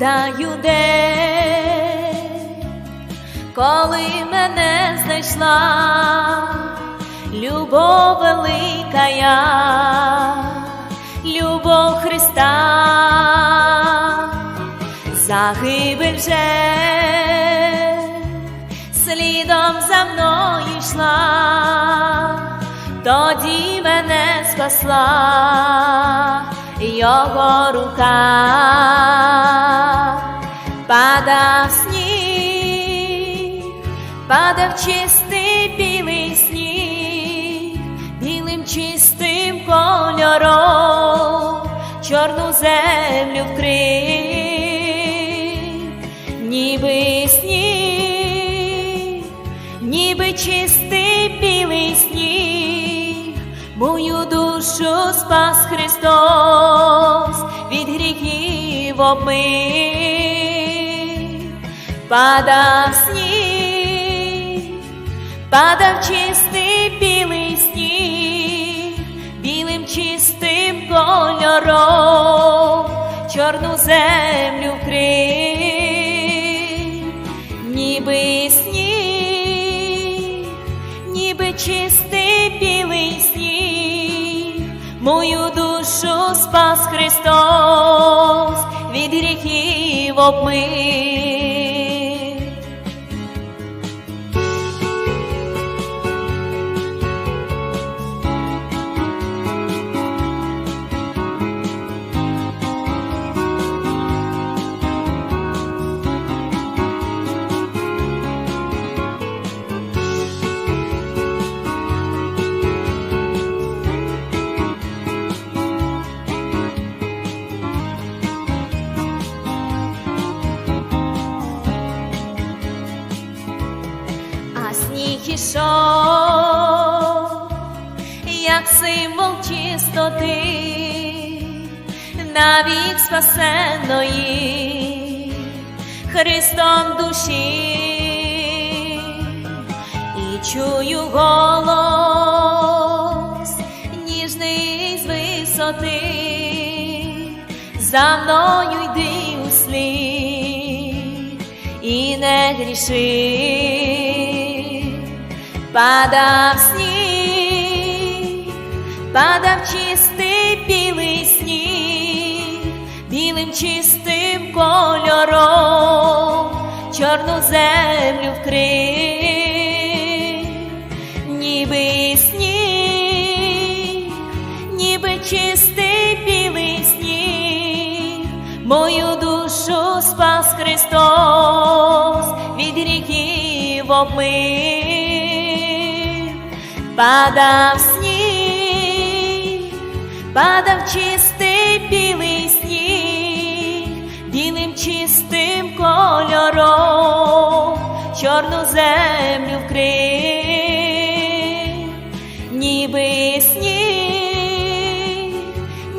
згадаю день, коли мене знайшла любов велика я, любов Христа, загибель вже слідом за мною йшла, тоді мене спасла його рука, падав сніг, падав чистий білий сніг, білим чистим кольором, чорну землю вкрив, ніби сніг, ніби чистий спас Христос від гріхів обмив, падав сніг, падав чистий білий сніг, білим чистим кольором, чорну землю вкрив, ніби сніг, ніби чистий білий сніг, мою душу спас Христос від гріхів обмив. А ішов, як символ чистоти, навік спасеної Христом душі, і чую голос ніжний з висоти, за мною йди у слід і не гріши, падав сніг, падав чистий білий сніг, білим чистим кольором, чорну землю вкрив, ніби сніг, ніби чистий білий сніг, мою душу спас Христос від гріхів обмив, падав сніг, падав чистий білий сніг, білим чистим кольором, чорну землю вкрив, ніби сніг,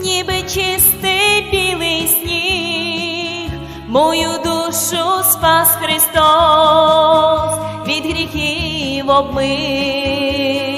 ніби чистий білий сніг, мою душу спас Христос від гріхів обмив.